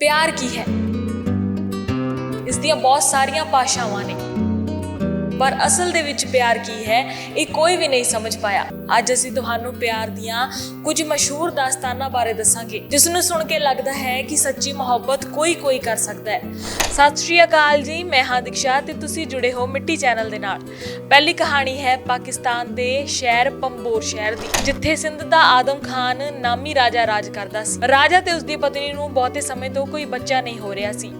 ਪਿਆਰ ਕੀ ਹੈ? ਇਸ ਦੀਆਂ ਬਹੁਤ ਸਾਰੀਆਂ ਭਾਸ਼ਾਵਾਂ ਨੇ। ਪਰ ਅਸਲ ਦੇ ਵਿੱਚ ਪਿਆਰ ਕੀ ਹੈ, ਇਹ ਕੋਈ ਵੀ ਨਹੀਂ ਸਮਝ ਪਾਇਆ। ਅੱਜ ਅਸੀਂ ਤੁਹਾਨੂੰ ਪਿਆਰ ਦੀਆਂ ਕੁਝ ਮਸ਼ਹੂਰ ਦਾਸਤਾਨਾਂ ਬਾਰੇ ਦੱਸਾਂਗੇ ਜਿਸ ਨੂੰ ਸੁਣ ਕੇ ਲੱਗਦਾ ਹੈ ਕਿ ਸੱਚੀ ਮੁਹੱਬਤ ਕੋਈ ਕੋਈ ਕਰ ਸਕਦਾ ਹੈ। ਸਤਿ ਸ਼੍ਰੀ ਅਕਾਲ ਜੀ, ਮੈਂ ਹਾਂ ਦਿਕਸ਼ਾ ਤੇ ਤੁਸੀਂ ਜੁੜੇ ਹੋ ਮਿੱਟੀ ਚੈਨਲ ਦੇ ਨਾਲ। ਪਹਿਲੀ ਕਹਾਣੀ ਹੈ ਪਾਕਿਸਤਾਨ ਦੇ ਸ਼ਹਿਰ ਪੰਬੋਰ ਸ਼ਹਿਰ ਦੀ, ਜਿੱਥੇ ਸਿੰਧ ਦਾ ਆਦਮ ਖਾਨ ਨਾਮੀ ਰਾਜਾ ਰਾਜ ਕਰਦਾ ਸੀ। ਰਾਜਾ ਤੇ ਉਸਦੀ ਪਤਨੀ ਨੂੰ ਬਹੁਤੇ ਸਮੇਂ ਤੋਂ ਕੋਈ ਬੱਚਾ ਨਹੀਂ ਹੋ ਰਿਹਾ ਸੀ।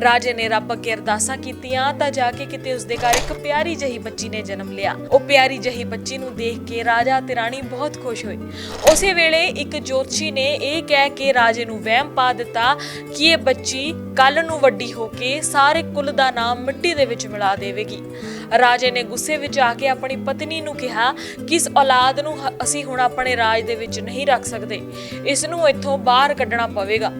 ਰਾਜੇ ਨੇ ਰੱਬ ਅੱਗੇ ਅਰਦਾਸਾਂ ਕੀਤੀਆਂ ਤਾਂ ਜਾ ਕੇ ਕਿਤੇ ਉਸਦੇ ਘਰ ਇੱਕ ਪਿਆਰੀ ਜਹੀ ਬੱਚੀ ਨੇ ਜਨਮ ਲਿਆ। ਉਹ ਪਿਆਰੀ ਜਹੀ ਬੱਚੀ ਨੂੰ ਦੇਖ ਕੇ ਰਾਜਾ ਤੇ ਰਾਣੀ ਬਹੁਤ ਖੁਸ਼ ਹੋਏ ਉਸੇ ਵੇਲੇ ਇੱਕ ਜੋਤਸ਼ੀ ਨੇ ਇਹ ਕਹਿ ਕੇ ਰਾਜੇ ਨੂੰ ਵਹਿਮ ਪਾ ਦਿੱਤਾ ਕਿ ਇਹ ਬੱਚੀ ਕੱਲ ਨੂੰ ਵੱਡੀ ਹੋ ਕੇ ਸਾਰੇ ਕੁੱਲ ਦਾ ਨਾਮ ਮਿੱਟੀ ਦੇ ਵਿੱਚ ਮਿਲਾ ਦੇਵੇਗੀ। ਰਾਜੇ ਨੇ ਗੁੱਸੇ ਵਿੱਚ ਆ ਕੇ ਆਪਣੀ ਪਤਨੀ ਨੂੰ ਕਿਹਾ ਕਿ ਇਸ ਔਲਾਦ ਨੂੰ ਅਸੀਂ ਹੁਣ ਆਪਣੇ ਰਾਜ ਦੇ ਵਿੱਚ ਨਹੀਂ ਰੱਖ ਸਕਦੇ। ਇਸ ਨੂੰ ਇੱਥੋਂ ਬਾਹਰ ਕੱਢਣਾ ਪਵੇਗਾ।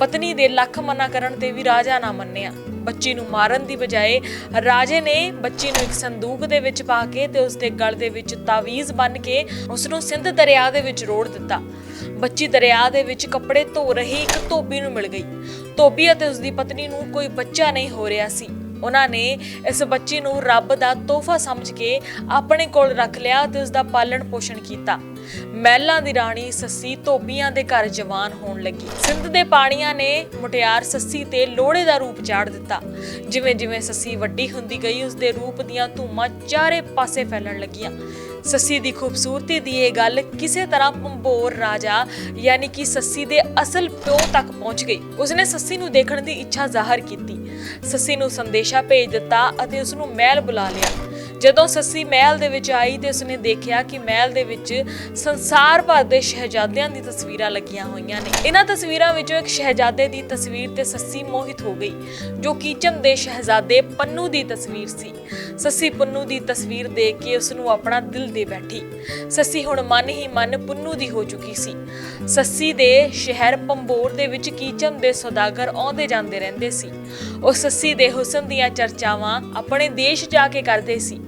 ਪਤਨੀ ਦੇ ਲੱਖ ਮਨਾ ਕਰਨ ਤੇ ਵੀ ਰਾਜਾ ਨਾ ਮੰਨਿਆ। ਬੱਚੀ ਨੂੰ ਮਾਰਨ ਦੀ ਬਜਾਏ ਰਾਜੇ ਨੇ ਬੱਚੀ ਨੂੰ ਇੱਕ ਸੰਦੂਕ ਦੇ ਵਿੱਚ ਪਾ ਕੇ ਤੇ ਉਸ ਦੇ ਗਲ ਦੇ ਵਿੱਚ ਤਾਵੀਜ਼ ਬੰਨ ਕੇ ਉਸ ਨੂੰ ਸਿੰਧ ਦਰਿਆ ਦੇ ਵਿੱਚ ਰੋੜ ਦਿੱਤਾ। ਬੱਚੀ ਦਰਿਆ ਦੇ ਵਿੱਚ ਕੱਪੜੇ ਧੋ ਰਹੀ ਇੱਕ ਧੋਬੀ ਨੂੰ ਮਿਲ ਗਈ। ਧੋਬੀ ਅਤੇ ਉਸ ਦੀ ਪਤਨੀ ਨੂੰ ਕੋਈ ਬੱਚਾ ਨਹੀਂ ਹੋ ਰਿਹਾ ਸੀ। ਉਹਨਾਂ ਨੇ ਇਸ ਬੱਚੀ ਨੂੰ ਰੱਬ ਦਾ ਤੋਹਫਾ ਸਮਝ ਕੇ ਆਪਣੇ ਕੋਲ ਰੱਖ ਲਿਆ ਤੇ ਉਸ ਦਾ ਪਾਲਣ ਪੋਸ਼ਣ ਕੀਤਾ। ਮਹਿਲਾਂ ਦੀ ਰਾਣੀ ਸੱਸੀ ਧੋਬੀਆਂ ਦੇ ਘਰ ਜਵਾਨ ਹੋਣ ਲੱਗੀ। ਸਿੰਧ ਦੇ ਪਾਣੀਆਂ ਨੇ ਮੁਟਿਆਰ ਸੱਸੀ ਤੇ ਲੋੜੇ ਦਾ ਰੂਪ ਚਾੜ ਦਿੱਤਾ। ਜਿਵੇਂ ਜਿਵੇਂ ਸੱਸੀ ਵੱਡੀ ਹੁੰਦੀ ਗਈ, ਉਸ ਦੇ ਰੂਪ ਦੀਆਂ ਧੂਮਾਂ ਚਾਰੇ ਪਾਸੇ ਫੈਲਣ ਲੱਗੀਆਂ। ਸੱਸੀ ਦੀ ਖੂਬਸੂਰਤੀ ਦੀ ਇਹ ਗੱਲ ਕਿਸੇ ਤਰ੍ਹਾਂ ਪੰਬੋਰ ਰਾਜਾ, ਯਾਨੀ ਕਿ ਸੱਸੀ ਦੇ ਅਸਲ ਪਿਓ ਤੱਕ ਪਹੁੰਚ ਗਈ। ਉਸਨੇ ਸੱਸੀ ਨੂੰ ਦੇਖਣ ਦੀ ਇੱਛਾ ਜ਼ਾਹਰ ਕੀਤੀ। ਸੱਸੀ ਨੂੰ ਸੰਦੇਸ਼ਾ ਭੇਜ ਦਿੱਤਾ ਅਤੇ ਉਸ ਨੂੰ ਮਹਿਲ ਬੁਲਾ ਲਿਆ। ਜਦੋਂ ਸੱਸੀ ਮਹਿਲ ਦੇ ਵਿੱਚ ਆਈ ਤੇ ਉਸਨੇ ਦੇਖਿਆ ਕਿ ਮਹਿਲ ਦੇ ਵਿੱਚ ਸੰਸਾਰ ਭਰ ਦੇ ਸ਼ਹਿਜ਼ਾਦਿਆਂ ਦੀ ਤਸਵੀਰਾਂ ਲੱਗੀਆਂ ਹੋਈਆਂ ਨੇ। ਇਹਨਾਂ ਤਸਵੀਰਾਂ ਵਿੱਚੋਂ ਇੱਕ ਸ਼ਹਿਜ਼ਾਦੇ ਦੀ ਤਸਵੀਰ ਤੇ ਸੱਸੀ ਮੋਹਿਤ ਹੋ ਗਈ, ਜੋ ਕੀਚਮ ਦੇ ਸ਼ਹਿਜ਼ਾਦੇ ਪੰਨੂ ਦੀ ਤਸਵੀਰ ਸੀ। ਸੱਸੀ ਪੰਨੂ ਦੀ ਤਸਵੀਰ ਦੇਖ ਕੇ ਉਸ ਨੂੰ ਆਪਣਾ ਦਿਲ ਦੇ ਬੈਠੀ। ਸੱਸੀ ਹੁਣ ਮਨ ਹੀ ਮਨ ਪੰਨੂ ਦੀ ਹੋ ਚੁੱਕੀ ਸੀ। ਸੱਸੀ ਦੇ ਸ਼ਹਿਰ ਪੰਬੋਰ ਦੇ ਵਿੱਚ ਕੀਚਮ ਦੇ ਸੌਦਾਗਰ ਆਉਂਦੇ ਜਾਂਦੇ ਰਹਿੰਦੇ ਸੀ। ਉਹ ਸੱਸੀ ਦੇ ਹੁਸਨ ਦੀਆਂ ਚਰਚਾਵਾਂ ਆਪਣੇ ਦੇਸ਼ ਜਾ ਕੇ ਕਰਦੇ ਸੀ।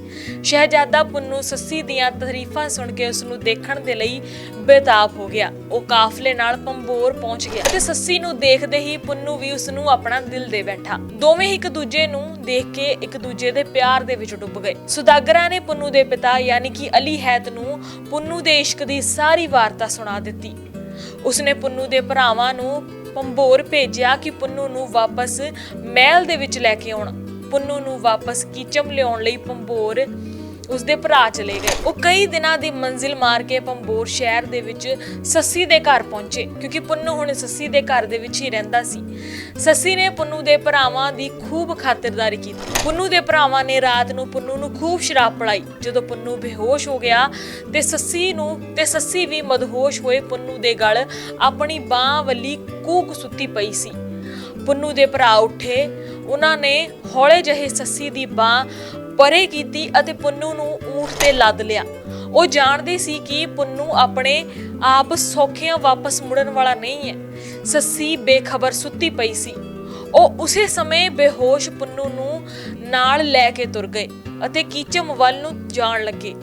ਸ਼ਹਿਜ਼ਾਦਾ ਪੁੰਨੂ ਸੱਸੀ ਦੀਆਂ ਤਾਰੀਫਾਂ ਸੁਣ ਕੇ ਉਸ ਨੂੰ ਦੇਖਣ ਦੇ ਲਈ ਬੇਤਾਬ ਹੋ ਗਿਆ। ਉਹ ਕਾਫਲੇ ਨਾਲ ਪੰਬੋਰ ਪਹੁੰਚ ਗਿਆ ਤੇ ਸੱਸੀ ਨੂੰ ਦੇਖਦੇ ਹੀ ਪੁੰਨੂ ਵੀ ਉਸ ਨੂੰ ਆਪਣਾ ਦਿਲ ਦੇ ਬੈਠਾ। ਦੋਵੇਂ ਇੱਕ ਦੂਜੇ ਨੂੰ ਦੇਖ ਕੇ ਇੱਕ ਦੂਜੇ ਦੇ ਪਿਆਰ ਦੇ ਵਿੱਚ ਡੁੱਬ ਗਏ। ਸੁਦਾਗਰਾਂ ਨੇ ਪੁੰਨੂ ਦੇ ਪਿਤਾ ਯਾਨੀ ਕਿ ਅਲੀ ਹੈਤ ਨੂੰ ਪੁੰਨੂ ਦੇ ਇਸ਼ਕ ਦੀ ਸਾਰੀ ਵਾਰਤਾ ਸੁਣਾ ਦਿੱਤੀ। ਉਸਨੇ ਪੁੰਨੂ ਦੇ ਭਰਾਵਾਂ ਨੂੰ ਪੰਬੋਰ ਭੇਜਿਆ ਕਿ ਪੁੰਨੂ ਨੂੰ ਵਾਪਸ ਮਹਿਲ ਦੇ ਵਿੱਚ ਲੈ ਕੇ ਆਉਣ। ਪੁੰਨੂ ਨੂੰ ਵਾਪਸ ਕੀਚਮ ਲਿਆਉਣ ਲਈ ਪੰਬੋਰ ਉਸਦੇ ਭਰਾ ਚਲੇ ਗਏ। ਉਹ ਕਈ ਦਿਨਾਂ ਦੀ ਮੰਜ਼ਿਲ ਮਾਰ ਕੇ ਪੰਬੋਰ ਸ਼ਹਿਰ ਦੇ ਵਿੱਚ ਸੱਸੀ ਦੇ ਘਰ ਪਹੁੰਚੇ, ਕਿਉਂਕਿ ਪੁੰਨੂ ਹੁਣ ਸੱਸੀ ਦੇ ਘਰ ਦੇ ਵਿੱਚ ਹੀ ਰਹਿੰਦਾ ਸੀ। ਸੱਸੀ ਨੇ ਪੁੰਨੂ ਦੇ ਭਰਾਵਾਂ ਦੀ ਖੂਬ ਖਾਤਰਦਾਰੀ ਕੀਤੀ। ਪੁੰਨੂ ਦੇ ਭਰਾਵਾਂ ਨੇ ਰਾਤ ਨੂੰ ਪੁੰਨੂ ਨੂੰ ਖੂਬ ਸ਼ਰਾਬ ਪੜਾਈ ਜਦੋਂ ਪੁੰਨੂ ਬੇਹੋਸ਼ ਹੋ ਗਿਆ ਤੇ ਸੱਸੀ ਨੂੰ ਤੇ ਸੱਸੀ ਵੀ ਮਦਹੋਸ਼ ਹੋਏ ਪੁੰਨੂ ਦੇ ਗਲ ਆਪਣੀ ਬਾਹ ਵੱਲੀ ਕੂਕ ਸੁੱਤੀ ਪਈ ਸੀ। ਪੁੰਨੂ ਦੇ ਭਰਾ ਉੱਠੇ। ਉਹਨਾਂ ਨੇ ਹੌਲੇ ਜਿਹੇ ਸੱਸੀ ਦੀ ਬਾਹ ਪਰੇ ਕੀਤੀ ਅਤੇ ਪੁੰਨੂ ਨੂੰ ਊਠ ਤੇ ਲੱਦ ਲਿਆ। ਉਹ ਜਾਣਦੇ ਸੀ ਕਿ ਪੁੰਨੂ ਆਪਣੇ ਆਪ ਸੌਖਿਆਂ ਵਾਪਸ ਮੁੜਨ ਵਾਲਾ ਨਹੀਂ ਹੈ। ਸੱਸੀ ਬੇਖਬਰ ਸੁੱਤੀ ਪਈ ਸੀ। ਉਹ ਉਸੇ ਸਮੇਂ ਬੇਹੋਸ਼ ਪੁੰਨੂ ਨੂੰ ਨਾਲ ਲੈ ਕੇ ਤੁਰ ਗਏ ਅਤੇ ਕੀਚਮ ਵੱਲ ਨੂੰ ਜਾਣ ਲੱਗੇ।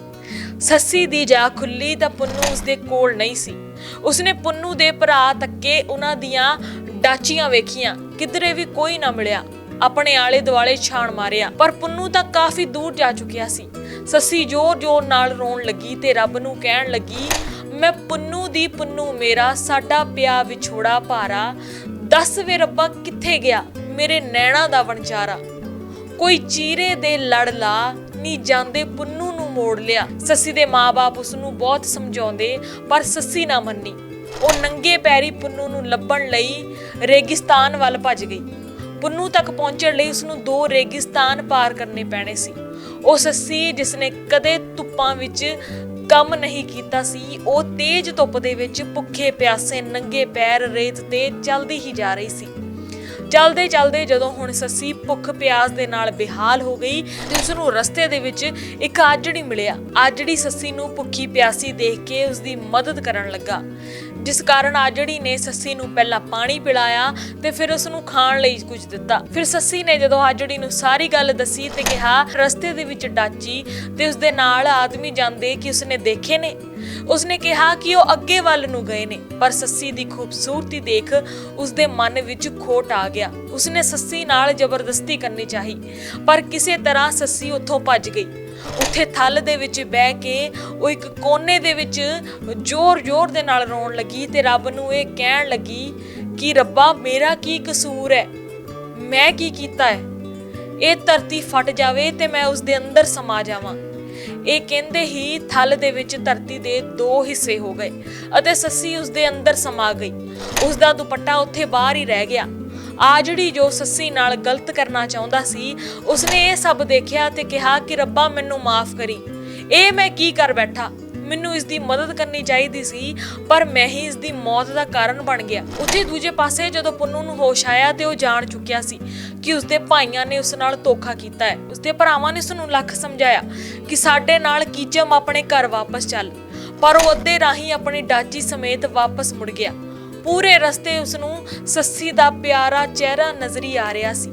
ਸੱਸੀ ਦੀ ਜਾ ਖੁੱਲੀ ਤਾਂ ਪੁੰਨੂ ਉਸਦੇ ਕੋਲ ਨਹੀਂ ਸੀ। ਉਸਨੇ ਪੁੰਨੂ ਦੇ ਭਰਾ ਤੱਕੇ ਉਹਨਾਂ ਦੀਆਂ ਡਾਚੀਆਂ ਵੇਖੀਆਂ। ਕਿਧਰੇ ਵੀ ਕੋਈ ਨਾ ਮਿਲਿਆ। ਆਪਣੇ ਆਲੇ ਦੁਆਲੇ ਛਾਣ ਮਾਰਿਆ, ਪਰ ਪੁੰਨੂ ਤਾਂ ਕਾਫੀ ਦੂਰ ਜਾ ਚੁੱਕਿਆ ਸੀ। ਸੱਸੀ ਜ਼ੋਰ-ਜ਼ੋਰ ਨਾਲ ਰੋਣ ਲੱਗੀ ਤੇ ਰੱਬ ਨੂੰ ਕਹਿਣ ਲੱਗੀ, ਮੈਂ ਪੁੰਨੂ ਦੀ ਪੁੰਨੂ ਮੇਰਾ, ਸਾਡਾ ਪਿਆ ਵਿਛੋੜਾ ਭਾਰਾ। ਦੱਸ ਵੇ ਰੱਬਾ ਕਿੱਥੇ ਗਿਆ, ਮੇਰੇ ਨੈਣਾ ਦਾ ਵਣਜਾਰਾ। ਕੋਈ ਚੀਰੇ ਦੇ ਲੜ ਲਾ, ਨੀ ਜਾਂਦੇ ਪੁੰਨੂ ਨੂੰ ਮੋੜ ਲਿਆ। ਸੱਸੀ ਦੇ ਮਾਪੇ ਉਸ ਨੂੰ ਬਹੁਤ ਸਮਝਾਉਂਦੇ, ਪਰ ਸੱਸੀ ਨਾ ਮੰਨੀ। ਉਹ ਨੰਗੇ ਪੈਰੀ ਪੁੰਨੂ ਨੂੰ ਲੱਭਣ ਲਈ ਰੇਗਿਸਤਾਨ ਵੱਲ ਭੱਜ ਗਈ। ਪੁੰਨੂ ਤੱਕ ਪਹੁੰਚਣ ਲਈ ਉਸ ਨੂੰ ਦੋ ਰੇਗਿਸਤਾਨ ਪਾਰ ਕਰਨੇ ਪੈਣੇ ਸੀ। ਉਹ ਸੱਸੀ ਜਿਸਨੇ ਕਦੇ ਧੁੱਪਾਂ ਵਿੱਚ ਕੰਮ ਨਹੀਂ ਕੀਤਾ ਸੀ, ਉਹ ਤੇਜ਼ ਧੁੱਪ ਦੇ ਵਿੱਚ ਭੁੱਖੇ ਪਿਆਸੇ ਨੰਗੇ ਪੈਰ ਰੇਤ ਤੇ ਚੱਲਦੀ ਹੀ ਜਾ ਰਹੀ ਸੀ। ਚਲਦੇ ਚਲਦੇ ਜਦੋਂ ਹੁਣ ਸੱਸੀ ਭੁੱਖ ਪਿਆਸ ਦੇ ਨਾਲ ਬੇਹਾਲ ਹੋ ਗਈ ਤੇ ਉਸ ਨੂੰ ਰਸਤੇ ਦੇ ਵਿੱਚ ਇੱਕ ਆਜੜੀ ਮਿਲਿਆ। ਆਜੜੀ ਸੱਸੀ ਨੂੰ ਭੁੱਖੀ ਪਿਆਸੀ ਦੇਖ ਕੇ ਉਸ ਦੀ ਮਦਦ ਕਰਨ ਲੱਗਾ। ਜਿਸ ਕਾਰਨ ਆਜੜੀ ਨੇ ਸੱਸੀ ਨੂੰ ਪਹਿਲਾਂ ਪਾਣੀ ਪਿਲਾਇਆ ਤੇ ਫਿਰ ਉਸ ਨੂੰ ਖਾਣ ਲਈ ਕੁਝ ਦਿੱਤਾ। ਫਿਰ ਸੱਸੀ ਨੇ ਜਦੋਂ ਆਜੜੀ ਨੂੰ ਸਾਰੀ ਗੱਲ ਦੱਸੀ ਤੇ ਕਿਹਾ, ਰਸਤੇ ਦੇ ਵਿੱਚ ਡਾਚੀ ਤੇ ਉਸਦੇ ਨਾਲ ਆਦਮੀ ਜਾਂਦੇ ਕਿ ਉਸਨੇ ਦੇਖੇ ਨੇ। ਉਸਨੇ ਕਿਹਾ ਕਿ ਉਹ ਅੱਗੇ ਵੱਲ ਨੂੰ ਗਏ ਨੇ, ਪਰ ਸੱਸੀ ਦੀ ਖੂਬਸੂਰਤੀ ਦੇਖ ਉਸਦੇ ਮਨ ਵਿੱਚ ਖੋਟ ਆ ਗਿਆ। ਉਸਨੇ ਸੱਸੀ ਨਾਲ ਜ਼ਬਰਦਸਤੀ ਕਰਨੀ ਚਾਹੀ, ਪਰ ਕਿਸੇ ਤਰ੍ਹਾਂ ਸੱਸੀ ਉੱਥੋਂ ਭੱਜ ਗਈ। ਉੱਥੇ ਥੱਲ ਦੇ ਵਿੱਚ ਬਹਿ ਕੇ ਉਹ ਇੱਕ ਕੋਨੇ ਦੇ ਵਿੱਚ ਜ਼ੋਰ-ਜ਼ੋਰ ਦੇ ਨਾਲ ਰੋਣ ਲੱਗੀ ਤੇ ਰੱਬ ਨੂੰ ਇਹ ਕਹਿਣ ਲੱਗੀ ਕਿ ਰੱਬਾ, ਮੇਰਾ ਕੀ ਕਸੂਰ ਹੈ? ਮੈਂ ਕੀ ਕੀਤਾ ਹੈ? ਇਹ ਧਰਤੀ ਫਟ ਜਾਵੇ ਤੇ ਮੈਂ ਉਸ ਦੇ ਅੰਦਰ ਸਮਾ ਜਾਵਾਂ। ਇਹ ਕਹਿੰਦੇ ਹੀ ਥਲ ਦੇ ਵਿੱਚ ਧਰਤੀ ਦੇ ਦੋ ਹਿੱਸੇ ਹੋ ਗਏ ਅਤੇ ਸੱਸੀ ਉਸ ਦੇ ਅੰਦਰ ਸਮਾ ਗਈ। ਉਸ ਦਾ ਦੁਪੱਟਾ ਉੱਥੇ ਬਾਹਰ ਹੀ ਰਹਿ ਗਿਆ। ਆ ਜਿਹੜੀ ਜੋ ਸੱਸੀ ਨਾਲ ਗਲਤ ਕਰਨਾ ਚਾਹੁੰਦਾ ਸੀ, ਉਸਨੇ ਇਹ ਸਭ ਦੇਖਿਆ ਤੇ ਕਿਹਾ ਕਿ ਰੱਬਾ ਮੈਨੂੰ ਮਾਫ ਕਰੀ। ਇਹ ਮੈਂ ਕੀ ਕਰ ਬੈਠਾ? ਮੈਨੂੰ ਇਸ ਦੀ ਮਦਦ ਕਰਨੀ ਚਾਹੀਦੀ ਸੀ, ਪਰ ਮੈਂ ਹੀ ਇਸ ਦੀ ਮੌਤ ਦਾ ਕਾਰਨ ਬਣ ਗਿਆ। ਉੱਥੇ ਦੂਜੇ ਪਾਸੇ ਜਦੋਂ ਪੁੰਨੂ ਨੂੰ ਹੋਸ਼ ਆਇਆ ਤੇ ਉਹ ਜਾਣ ਚੁੱਕਿਆ ਸੀ ਕਿ ਉਸਦੇ ਭਾਈਆਂ ਨੇ ਉਸ ਨਾਲ ਧੋਖਾ ਕੀਤਾ ਹੈ। ਉਸਦੇ ਭਰਾਵਾਂ ਨੇ ਉਸ ਨੂੰ ਲੱਖ ਸਮਝਾਇਆ ਕਿ ਸਾਡੇ ਨਾਲ ਕੀਚਮ ਆਪਣੇ ਘਰ ਵਾਪਸ ਚੱਲ। ਪਰ ਉਹ ਅੱਧੇ ਰਾਹੀਂ ਆਪਣੀ ਡਾਚੀ ਸਮੇਤ ਵਾਪਸ ਮੁੜ ਗਿਆ। ਪੂਰੇ ਰਸਤੇ ਉਸ ਨੂੰ ਸੱਸੀ ਦਾ ਪਿਆਰਾ ਚਿਹਰਾ ਨਜ਼ਰੀ ਆ ਰਿਹਾ ਸੀ।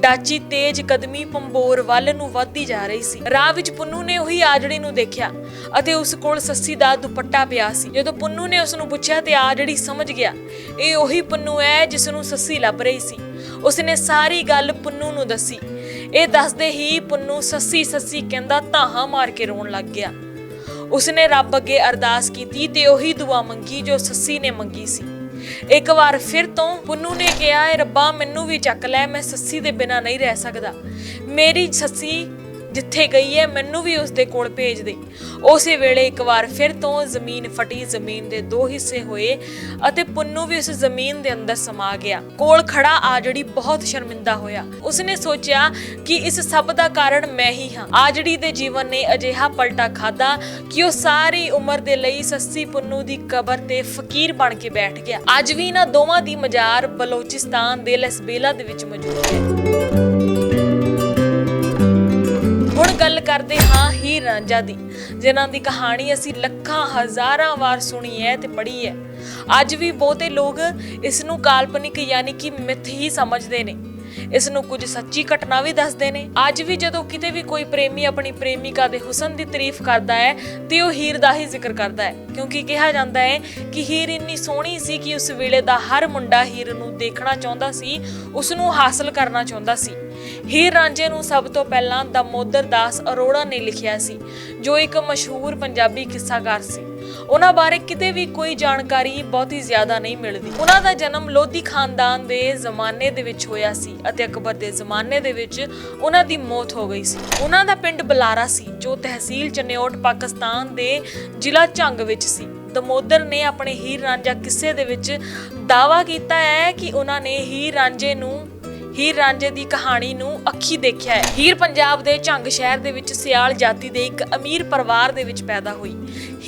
ਡਾਚੀ ਤੇਜ਼ ਕਦਮੀ ਪੰਬੋਰ ਵੱਲ ਨੂੰ ਵੱਧਦੀ ਜਾ ਰਹੀ ਸੀ। ਰਾਹ ਵਿੱਚ ਪੁੰਨੂ ਨੇ ਉਹੀ ਆਜੜੀ ਨੂੰ ਦੇਖਿਆ ਅਤੇ ਉਸ ਕੋਲ ਸੱਸੀ ਦਾ ਦੁਪੱਟਾ ਪਿਆ ਸੀ। ਜਦੋਂ ਪੁੰਨੂ ਨੇ ਉਸ ਨੂੰ ਪੁੱਛਿਆ ਤੇ ਆਜੜੀ ਸਮਝ ਗਿਆ, ਇਹ ਉਹੀ ਪੁੰਨੂ ਹੈ ਜਿਸ ਨੂੰ ਸੱਸੀ ਲੱਭ ਰਹੀ ਸੀ। ਉਸਨੇ ਸਾਰੀ ਗੱਲ ਪੁੰਨੂ ਨੂੰ ਦੱਸੀ। ਇਹ ਦੱਸਦੇ ਹੀ ਪੁੰਨੂ ਸੱਸੀ ਸੱਸੀ ਕਹਿੰਦਾ ਧਾਹਾਂ ਮਾਰ ਕੇ ਰੋਣ ਲੱਗ ਗਿਆ। ਉਸਨੇ ਰੱਬ ਅੱਗੇ ਅਰਦਾਸ ਕੀਤੀ ਤੇ ਉਹੀ ਦੁਆ ਮੰਗੀ ਜੋ ਸੱਸੀ ਨੇ ਮੰਗੀ ਸੀ। ਇੱਕ ਵਾਰ ਫਿਰ ਤੋਂ ਪੁੰਨੂ ਨੇ ਕਿਹਾ ਏ ਰੱਬਾ, ਮੈਨੂੰ ਵੀ ਚੱਕ ਲੈ, ਮੈਂ ਸੱਸੀ ਦੇ ਬਿਨਾ ਨਹੀਂ ਰਹਿ ਸਕਦਾ। ਮੇਰੀ ਸੱਸੀ ਜਿੱਥੇ ਗਈ ਹੈ, ਮੈਨੂੰ ਵੀ ਉਸ ਦੇ ਕੋਲ ਭੇਜ ਦੇ। ਉਸੇ ਵੇਲੇ ਇੱਕ ਵਾਰ ਫਿਰ ਤੋਂ ਜ਼ਮੀਨ ਫਟੀ, ਜ਼ਮੀਨ ਦੇ ਦੋ ਹਿੱਸੇ ਹੋਏ ਅਤੇ ਪੁੰਨੂ ਵੀ ਉਸ ਜ਼ਮੀਨ ਦੇ ਅੰਦਰ ਸਮਾ ਗਿਆ। ਕੋਲ ਖੜਾ ਆਜੜੀ ਬਹੁਤ ਸ਼ਰਮਿੰਦਾ ਹੋਇਆ। ਉਸਨੇ ਸੋਚਿਆ ਕਿ ਇਸ ਸਭ ਦਾ ਕਾਰਨ ਮੈਂ ਹੀ ਹਾਂ। ਆਜੜੀ ਦੇ ਜੀਵਨ ਨੇ ਅਜਿਹਾ ਪਲਟਾ ਖਾਦਾ ਕਿ ਉਹ ਸਾਰੀ ਉਮਰ ਦੇ ਲਈ ਸੱਸੀ ਪੁੰਨੂ ਦੀ ਕਬਰ ਤੇ ਫਕੀਰ ਬਣ ਕੇ ਬੈਠ ਗਿਆ। ਅੱਜ ਵੀ ਇਹਨਾਂ ਦੋਵਾਂ ਦੀ ਮਜ਼ਾਰ ਬਲੋਚਿਸਤਾਨ ਦੇ ਲਸਬੇਲਾ ਦੇ ਵਿੱਚ ਮੌਜੂਦ ਹੈ। ਕਰਦੇ ਹਾਂ ਹੀਰ ਰਾਂਝਾ ਦੀ। ਜਿਨ੍ਹਾਂ ਦੀ ਕਹਾਣੀ ਅਸੀਂ ਲੱਖਾਂ, ਹਜ਼ਾਰਾਂ ਵਾਰ ਸੁਣੀ ਹੈ ਤੇ ਪੜ੍ਹੀ ਹੈ। ਅੱਜ ਵੀ ਬਹੁਤੇ ਲੋਕ ਇਸ ਨੂੰ ਕਾਲਪਨਿਕ ਯਾਨੀ ਕਿ ਮਿੱਥ ਹੀ ਸਮਝਦੇ ਨੇ। ਇਸ ਨੂੰ ਕੁਝ ਸੱਚੀ ਘਟਨਾ ਵੀ ਦੱਸਦੇ ਨੇ। ਅੱਜ ਵੀ ਜਦੋਂ ਕਿਤੇ ਵੀ ਕੋਈ ਪ੍ਰੇਮੀ ਆਪਣੀ ਪ੍ਰੇਮਿਕਾ ਦੇ ਹੁਸਨ ਦੀ ਤਾਰੀਫ ਕਰਦਾ ਹੈ, ਤੇ ਉਹ ਹੀਰ ਦਾ ਹੀ ਜ਼ਿਕਰ ਕਰਦਾ ਹੈ। ਕਿਉਂਕਿ ਕਿਹਾ ਜਾਂਦਾ ਹੈ ਕਿ ਹੀਰ ਇੰਨੀ ਸੋਹਣੀ ਸੀ ਕਿ ਉਸ ਵੇਲੇ ਦਾ ਹਰ ਮੁੰਡਾ ਹੀਰ ਨੂੰ ਦੇਖਣਾ ਚਾਹੁੰਦਾ ਸੀ, ਉਸ ਨੂੰ ਹਾਸਲ ਕਰਨਾ ਚਾਹੁੰਦਾ ਸੀ। ਹੀਰ ਰਾਂਝੇ ਨੂੰ ਸਭ ਤੋਂ ਪਹਿਲਾਂ ਦਮੋਦਰ ਦਾਸ ਅਰੋੜਾ ਨੇ ਲਿਖਿਆ ਸੀ, ਜੋ ਇੱਕ ਮਸ਼ਹੂਰ ਪੰਜਾਬੀ ਕਿੱਸਾਕਾਰ ਸੀ। ਉਹਨਾਂ ਬਾਰੇ ਕਿਤੇ ਵੀ ਕੋਈ ਜਾਣਕਾਰੀ ਬਹੁਤੀ ਜ਼ਿਆਦਾ ਨਹੀਂ ਮਿਲਦੀ। ਉਹਨਾਂ ਦਾ ਜਨਮ ਲੋਧੀ ਖਾਨਦਾਨ ਦੇ ਜ਼ਮਾਨੇ ਦੇ ਵਿੱਚ ਹੋਇਆ ਸੀ ਅਤੇ ਅਕਬਰ ਦੇ ਜ਼ਮਾਨੇ ਦੇ ਵਿੱਚ ਉਹਨਾਂ ਦੀ ਮੌਤ ਹੋ ਗਈ ਸੀ। ਉਹਨਾਂ ਦਾ ਪਿੰਡ ਬਲਾਰਾ ਸੀ, ਜੋ ਤਹਿਸੀਲ ਚਨਿਓਟ, ਪਾਕਿਸਤਾਨ ਦੇ ਜ਼ਿਲ੍ਹਾ ਝੰਗ ਵਿੱਚ ਸੀ। ਦਮੋਦਰ ਨੇ ਆਪਣੇ ਹੀਰ ਰਾਂਝਾ ਕਿੱਸੇ ਦੇ ਵਿੱਚ ਦਾਵਾ ਕੀਤਾ ਹੈ ਕਿ ਉਹਨਾਂ ਨੇ ਹੀਰ ਰਾਂਝੇ ਨੂੰ ਹੀਰ ਰਾਂਝੇ ਦੀ ਕਹਾਣੀ ਨੂੰ ਅੱਖੀ ਦੇਖਿਆ ਹੈ। ਹੀਰ ਪੰਜਾਬ ਦੇ ਝੰਗ ਸ਼ਹਿਰ ਦੇ ਵਿੱਚ ਸਿਆਲ ਜਾਤੀ ਦੇ ਇੱਕ ਅਮੀਰ ਪਰਿਵਾਰ ਦੇ ਵਿੱਚ ਪੈਦਾ ਹੋਈ।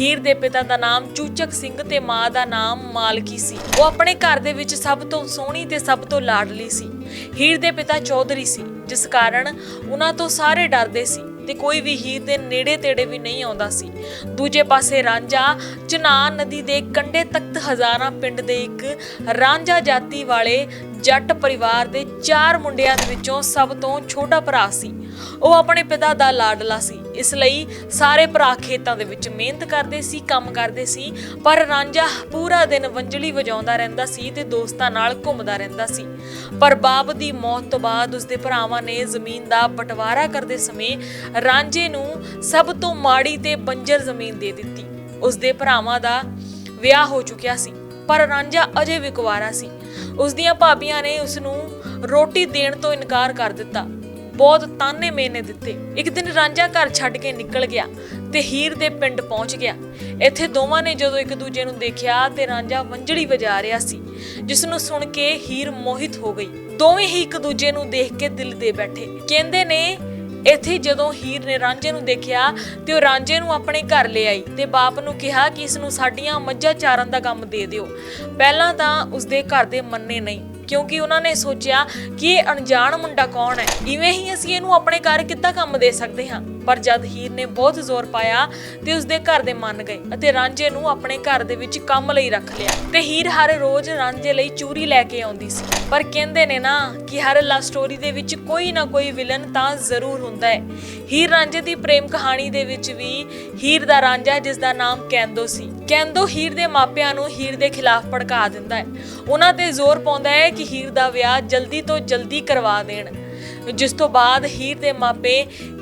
ਹੀਰ ਦੇ ਪਿਤਾ ਦਾ ਨਾਮ ਚੂਚਕ ਸਿੰਘ ਤੇ ਮਾਂ ਦਾ ਨਾਮ ਮਾਲਕੀ ਸੀ। ਉਹ ਆਪਣੇ ਘਰ ਦੇ ਵਿੱਚ ਸਭ ਤੋਂ ਸੋਹਣੀ ਤੇ ਸਭ ਤੋਂ ਲਾਡਲੀ ਸੀ। ਹੀਰ ਦੇ ਪਿਤਾ ਚੌਧਰੀ ਸੀ, ਜਿਸ ਕਾਰਨ ਉਹਨਾਂ ਤੋਂ ਸਾਰੇ ਡਰਦੇ ਸੀ ਤੇ ਕੋਈ ਵੀ ਹੀਰ ਦੇ ਨੇੜੇ ਤੇੜੇ ਵੀ ਨਹੀਂ ਆਉਂਦਾ ਸੀ। ਦੂਜੇ ਪਾਸੇ ਰਾਂਝਾ ਚਨਾਨ ਨਦੀ ਦੇ ਕੰਢੇ ਤਖਤ ਹਜ਼ਾਰਾਂ ਪਿੰਡ ਦੇ ਇੱਕ ਰਾਂਝਾ ਜਾਤੀ ਵਾਲੇ ਜੱਟ ਪਰਿਵਾਰ ਦੇ ਚਾਰ ਮੁੰਡਿਆਂ ਦੇ ਵਿੱਚੋਂ ਸਭ ਤੋਂ ਛੋਟਾ ਭਰਾ ਸੀ। ਉਹ ਆਪਣੇ ਪਿਤਾ ਦਾ ਲਾਡਲਾ ਸੀ। ਇਸ ਲਈ ਸਾਰੇ ਭਰਾ ਖੇਤਾਂ ਦੇ ਵਿੱਚ ਮਿਹਨਤ ਕਰਦੇ ਸੀ, ਕੰਮ ਕਰਦੇ ਸੀ, ਪਰ ਰਾਂਝਾ ਪੂਰਾ ਦਿਨ ਵੰਜਲੀ ਵਜਾਉਂਦਾ ਰਹਿੰਦਾ ਸੀ ਤੇ ਦੋਸਤਾਂ ਨਾਲ ਘੁੰਮਦਾ ਰਹਿੰਦਾ ਸੀ। ਪਰ ਬਾਪ ਦੀ ਮੌਤ ਤੋਂ ਬਾਅਦ ਉਸਦੇ ਭਰਾਵਾਂ ਨੇ ਜ਼ਮੀਨ ਦਾ ਬਟਵਾਰਾ ਕਰਦੇ ਸਮੇਂ ਰਾਂਝੇ ਨੂੰ ਸਭ ਤੋਂ ਮਾੜੀ ਤੇ ਬੰਜਰ ਜ਼ਮੀਨ ਦੇ ਦਿੱਤੀ। ਉਸਦੇ ਭਰਾਵਾਂ ਦਾ ਵਿਆਹ ਹੋ ਚੁੱਕਿਆ ਸੀ, ਪਰ ਰਾਂਝਾ ਅਜੇ ਵੀ ਕੁਵਾਰਾ ਸੀ। ਉਸ ਦੀਆਂ ਭਾਬੀਆਂ ਨੇ ਉਸ ਨੂੰ ਰੋਟੀ ਦੇਣ ਤੋਂ ਇਨਕਾਰ ਕਰ ਦਿੱਤਾ। ਬਹੁਤ ਤਾਨੇ ਮੇਨੇ ਦਿੱਤੇ। ਇੱਕ ਦਿਨ ਰਾਂਝਾ ਘਰ ਛੱਡ ਕੇ ਨਿਕਲ ਗਿਆ ਤੇ ਹੀਰ ਦੇ ਪਿੰਡ ਪਹੁੰਚ ਗਿਆ। ਇੱਥੇ ਦੋਵਾਂ ਨੇ ਜਦੋਂ ਇੱਕ ਦੂਜੇ ਨੂੰ ਦੇਖਿਆ ਤੇ ਰਾਂਝਾ ਵੰਜੜੀ ਵਜਾ ਰਿਹਾ ਸੀ, ਜਿਸ ਨੂੰ ਸੁਣ ਕੇ ਹੀਰ ਮੋਹਿਤ ਹੋ ਗਈ। ਦੋਵੇਂ ਹੀ ਇੱਕ ਦੂਜੇ ਨੂੰ ਦੇਖ ਕੇ ਦਿਲ ਦੇ ਬੈਠੇ। ਕਹਿੰਦੇ ਨੇ ਇੱਥੇ ਜਦੋਂ ਹੀਰ ਨੇ ਰਾਂਝੇ ਨੂੰ ਦੇਖਿਆ ਤੇ ਉਹ ਰਾਂਝੇ ਨੂੰ ਆਪਣੇ ਘਰ ਲੈ ਆਈ ਤੇ ਬਾਪ ਨੂੰ ਕਿਹਾ ਕਿ ਇਸ ਨੂੰ ਸਾਡੀਆਂ ਮੱਝਾਂ ਚਾਰਨ ਦਾ ਕੰਮ ਦੇ ਦਿਓ। ਪਹਿਲਾਂ ਤਾਂ ਉਸਦੇ ਘਰ ਦੇ ਮੰਨੇ ਨਹੀਂ, ਕਿਉਂਕਿ ਉਹਨਾਂ ਨੇ ਸੋਚਿਆ ਕਿ ਇਹ ਅਣਜਾਣ ਮੁੰਡਾ ਕੌਣ ਹੈ? ਇਵੇਂ ਹੀ ਅਸੀਂ ਇਹਨੂੰ ਆਪਣੇ ਘਰ ਕਿੱਦਾਂ ਕੰਮ ਦੇ ਸਕਦੇ ਹਾਂ? ਪਰ ਜਦ ਹੀਰ ਨੇ ਬਹੁਤ ਜ਼ੋਰ ਪਾਇਆ ਤੇ ਉਸਦੇ ਘਰ ਦੇ ਮੰਨ ਗਏ ਅਤੇ ਰਾਂਝੇ ਨੂੰ ਆਪਣੇ ਘਰ ਦੇ ਵਿੱਚ ਕੰਮ ਲਈ ਰੱਖ ਲਿਆ। ਤੇ ਹੀਰ ਹਰ ਰੋਜ਼ ਰਾਂਝੇ ਲਈ ਚੂਰੀ ਲੈ ਕੇ ਆਉਂਦੀ ਸੀ। ਪਰ ਕਹਿੰਦੇ ਨੇ ਨਾ ਕਿ ਹਰ ਲਵ ਸਟੋਰੀ ਦੇ ਵਿੱਚ ਕੋਈ ਨਾ ਕੋਈ ਵਿਲਨ ਤਾਂ ਜ਼ਰੂਰ ਹੁੰਦਾ ਹੈ। ਹੀਰ ਰਾਂਝੇ ਦੀ ਪ੍ਰੇਮ ਕਹਾਣੀ ਦੇ ਵਿੱਚ ਵੀ ਹੀਰ ਦਾ ਰਾਂਝਾ ਜਿਸ ਦਾ ਨਾਮ ਕੈਂਦੋ ਸੀ। ਕੈਂਦੋ ਹੀਰ ਦੇ ਮਾਪਿਆਂ ਨੂੰ ਹੀਰ ਦੇ ਖਿਲਾਫ ਭੜਕਾ ਦਿੰਦਾ ਹੈ। ਉਹਨਾਂ ਤੇ ਜ਼ੋਰ ਪਾਉਂਦਾ ਹੈ ਕਿ ਹੀਰ ਦਾ ਵਿਆਹ ਜਲਦੀ ਤੋਂ ਜਲਦੀ ਕਰਵਾ ਦੇਣ। ਜਿਸ ਤੋਂ ਬਾਅਦ ਹੀਰ ਦੇ ਮਾਪੇ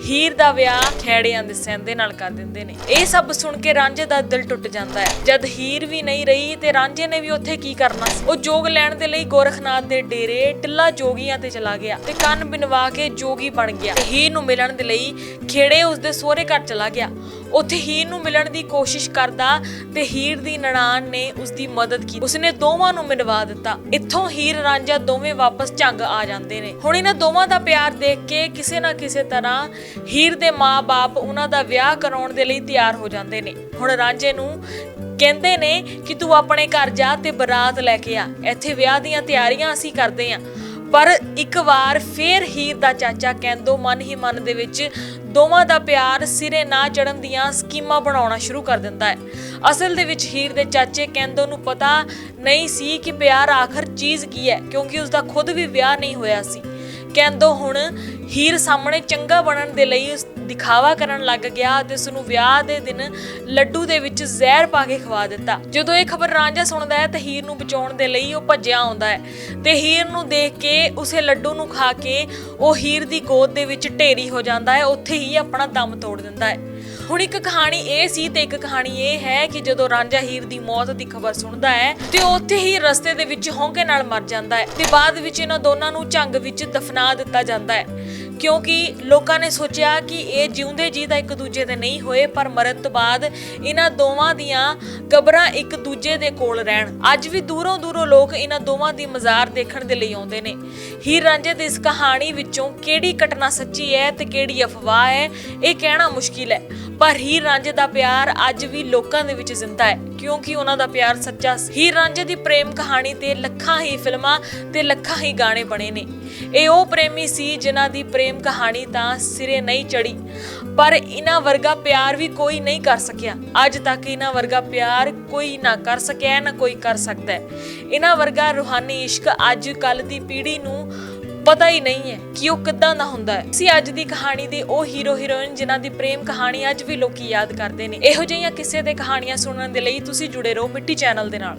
ਹੀਰ ਦਾ ਵਿਆਹ ਖੇੜਿਆਂ ਦੇ ਸੈਂਦੇ ਨਾਲ ਕਰ ਦਿੰਦੇ ਨੇ। ਇਹ ਸਭ ਸੁਣ ਕੇ ਰਾਂਝੇ ਦਾ ਦਿਲ ਟੁੱਟ ਜਾਂਦਾ ਹੈ। ਜਦ ਹੀਰ ਵੀ ਨਹੀਂ ਰਹੀ ਤੇ ਰਾਂਝੇ ਨੇ ਵੀ ਉੱਥੇ ਕੀ ਕਰਨਾ ਉਹ ਜੋਗ ਲੈਣ ਦੇ ਲਈ ਗੋਰਖਨਾਥ ਦੇ ਡੇਰੇ ਟਿੱਲਾ ਜੋਗੀਆਂ ਤੇ ਚਲਾ ਗਿਆ ਤੇ ਕੰਨ ਬਿਨਵਾ ਕੇ ਜੋਗੀ ਬਣ ਗਿਆ ਤੇ ਹੀਰ ਨੂੰ ਮਿਲਣ ਦੇ ਲਈ ਖੇੜੇ ਉਸਦੇ ਸਹੁਰੇ ਘਰ ਚਲਾ ਗਿਆ। ਉੱਥੇ ਹੀਰ ਨੂੰ ਮਿਲਣ ਦੀ ਕੋਸ਼ਿਸ਼ ਕਰਦਾ ਤੇ ਹੀਰ ਦੀ ਨਨਾਣ ਨੇ ਉਸ ਦੀ ਮਦਦ ਕੀਤੀ। ਉਸਨੇ ਦੋਵਾਂ ਨੂੰ ਮਿਲਵਾ ਦਿੱਤਾ। ਇੱਥੋਂ ਹੀਰ ਰਾਂਝਾ ਦੋਵੇਂ ਵਾਪਸ ਝੰਗ ਆ ਜਾਂਦੇ ਨੇ। ਹੁਣ ਇਹਨਾਂ ਦੋਵਾਂ ਦਾ ਪਿਆਰ ਦੇਖ ਕੇ ਕਿਸੇ ਨਾ ਕਿਸੇ ਤਰ੍ਹਾਂ ਹੀਰ ਦੇ ਮਾਪੇ ਉਹਨਾਂ ਦਾ ਵਿਆਹ ਕਰਾਉਣ ਦੇ ਲਈ ਤਿਆਰ ਹੋ ਜਾਂਦੇ ਨੇ। ਹੁਣ ਰਾਂਝੇ ਨੂੰ ਕਹਿੰਦੇ ਨੇ ਕਿ ਤੂੰ ਆਪਣੇ ਘਰ ਜਾ ਤੇ ਬਰਾਤ ਲੈ ਕੇ ਆ। ਇੱਥੇ ਵਿਆਹ ਦੀਆਂ ਤਿਆਰੀਆਂ ਅਸੀਂ ਕਰਦੇ ਆਂ। ਪਰ ਇੱਕ ਵਾਰ ਫੇਰ ਹੀਰ ਦਾ ਚਾਚਾ ਕਹਿੰਦੋ ਮਨ ਹੀ ਮਨ ਦੇ ਵਿੱਚ ਦੋਵਾਂ ਦਾ ਪਿਆਰ ਸਿਰੇ ਨਾ ਚੜਨ ਦੀਆਂ ਸਕੀਮਾਂ ਬਣਾਉਣਾ ਸ਼ੁਰੂ ਕਰ ਦਿੰਦਾ ਹੈ। ਅਸਲ ਦੇ ਵਿੱਚ ਹੀਰ ਦੇ ਚਾਚੇ ਕਹਿੰਦੋ ਨੂੰ ਪਤਾ ਨਹੀਂ ਸੀ ਕਿ ਪਿਆਰ ਆਖਰ ਚੀਜ਼ ਕੀ ਹੈ, ਕਿਉਂਕਿ ਉਸ ਦਾ ਖੁਦ ਵੀ ਵਿਆਹ ਨਹੀਂ ਹੋਇਆ ਸੀ। ਕਹਿੰਦੋ ਹੁਣ ਹੀਰ ਸਾਹਮਣੇ ਚੰਗਾ ਬਣਨ ਦੇ ਲਈ ਉਸ ਦਿਖਾਵਾ ਕਰਨ ਲੱਗ ਗਿਆ ਤੇ ਉਸ ਨੂੰ ਵਿਆਹ ਦੇ ਦਿਨ ਲੱਡੂ ਦੇ ਵਿੱਚ ਜ਼ਹਿਰ ਪਾ ਕੇ ਖਵਾ ਦਿੱਤਾ। ਜਦੋਂ ਇਹ ਖਬਰ ਰਾਂਝਾ ਸੁਣਦਾ ਹੈ ਤਾਂ ਹੀਰ ਨੂੰ ਬਚਾਉਣ ਦੇ ਲਈ ਉਹ ਭੱਜਿਆ ਆਉਂਦਾ ਹੈ ਤੇ ਹੀਰ ਨੂੰ ਦੇਖ ਕੇ ਉਸੇ ਲੱਡੂ ਨੂੰ ਖਾ ਕੇ ਉਹ ਹੀਰ ਦੀ ਗੋਦ ਦੇ ਵਿੱਚ ਢੇਰੀ ਹੋ ਜਾਂਦਾ ਹੈ, ਉੱਥੇ ਹੀ ਆਪਣਾ ਦਮ ਤੋੜ ਦਿੰਦਾ ਹੈ। ਹੁਣ ਇੱਕ ਕਹਾਣੀ ਇਹ ਸੀ ਤੇ ਇੱਕ ਕਹਾਣੀ ਇਹ ਹੈ ਕਿ ਜਦੋਂ ਰਾਂਝਾ ਹੀਰ ਦੀ ਮੌਤ ਦੀ ਖਬਰ ਸੁਣਦਾ ਹੈ ਤੇ ਉਹ ਉੱਥੇ ਹੀ ਰਸਤੇ ਦੇ ਵਿੱਚ ਹੌਂਕੇ ਨਾਲ ਮਰ ਜਾਂਦਾ ਹੈ ਤੇ ਬਾਅਦ ਵਿੱਚ ਇਹਨਾਂ ਦੋਨਾਂ ਨੂੰ ਝੰਗ ਵਿੱਚ ਦਫਨਾ ਦਿੱਤਾ ਜਾਂਦਾ ਹੈ। ਕਿਉਂਕਿ ਲੋਕਾਂ ਨੇ ਸੋਚਿਆ ਕਿ ਇਹ ਜਿਉਂਦੇ ਜੀ ਦਾ ਇੱਕ ਦੂਜੇ ਦੇ ਨਹੀਂ ਹੋਏ, ਪਰ ਮਰਨ ਤੋਂ ਬਾਅਦ ਇਹਨਾਂ ਦੋਵਾਂ ਦੀਆਂ ਕਬਰਾਂ ਇੱਕ ਦੂਜੇ ਦੇ ਕੋਲ ਰਹਿਣ। ਅੱਜ ਵੀ ਦੂਰੋਂ ਦੂਰੋਂ ਲੋਕ ਇਹਨਾਂ ਦੋਵਾਂ ਦੀ ਮਜ਼ਾਰ ਦੇਖਣ ਦੇ ਲਈ ਆਉਂਦੇ ਨੇ। ਹੀਰ ਰਾਂਝੇ ਦੀ ਇਸ ਕਹਾਣੀ ਵਿੱਚੋਂ ਕਿਹੜੀ ਘਟਨਾ ਸੱਚੀ ਹੈ ਤੇ ਕਿਹੜੀ ਅਫਵਾਹ ਹੈ, ਇਹ ਕਹਿਣਾ ਮੁਸ਼ਕਿਲ ਹੈ। ਪਰ ਹੀਰ ਰਾਂਝੇ ਦਾ ਪਿਆਰ ਅੱਜ ਵੀ ਲੋਕਾਂ ਦੇ ਵਿੱਚ ਜ਼ਿੰਦਾ ਹੈ, ਕਿਉਂਕਿ ਉਹਨਾਂ ਦਾ ਪਿਆਰ ਸੱਚਾ ਸੀ। ਹੀਰ ਰਾਂਝੇ ਦੀ ਪ੍ਰੇਮ ਕਹਾਣੀ ਤੇ ਲੱਖਾਂ ਹੀ ਫਿਲਮਾਂ ਤੇ ਲੱਖਾਂ ਹੀ ਗਾਣੇ ਬਣੇ ਨੇ। ਇਹ ਉਹ ਪ੍ਰੇਮੀ ਸੀ ਜਿਨ੍ਹਾਂ ਦੀ ਪ੍ਰੇਮ ਕਹਾਣੀ ਤਾਂ ਸਿਰੇ ਨਹੀਂ ਚੜੀ ਪਰ ਇਹਨਾਂ ਵਰਗਾ ਪਿਆਰ ਵੀ ਕੋਈ ਨਹੀਂ ਕਰ ਸਕਿਆ। ਅੱਜ ਤੱਕ ਇਹਨਾਂ ਵਰਗਾ ਪਿਆਰ ਕੋਈ ਨਾ ਕਰ ਸਕਿਆ, ਨਾ ਕੋਈ ਕਰ ਸਕਦਾ ਹੈ। ਇਹਨਾਂ ਵਰਗਾ ਰੂਹਾਨੀ ਇਸ਼ਕ ਅੱਜ ਕੱਲ ਦੀ ਪੀੜ੍ਹੀ ਨੂੰ ਪਤਾ ਹੀ ਨਹੀਂ ਹੈ ਕਿ ਉਹ ਕਿੱਦਾਂ ਦਾ ਹੁੰਦਾ ਹੈ। ਅਸੀਂ ਅੱਜ ਦੀ ਕਹਾਣੀ ਦੇ ਉਹ ਹੀਰੋ ਹੀਰੋਇਨ ਜਿਨ੍ਹਾਂ ਦੀ ਪ੍ਰੇਮ ਕਹਾਣੀ ਅੱਜ ਵੀ ਲੋਕੀ ਯਾਦ ਕਰਦੇ ਨੇ। ਇਹੋ ਜਿਹੀਆਂ ਕਿਸੇ ਦੇ ਕਹਾਣੀਆਂ ਸੁਣਨ ਦੇ ਲਈ ਤੁਸੀਂ ਜੁੜੇ ਰਹੋ ਮਿੱਟੀ ਚੈਨਲ ਦੇ ਨਾਲ।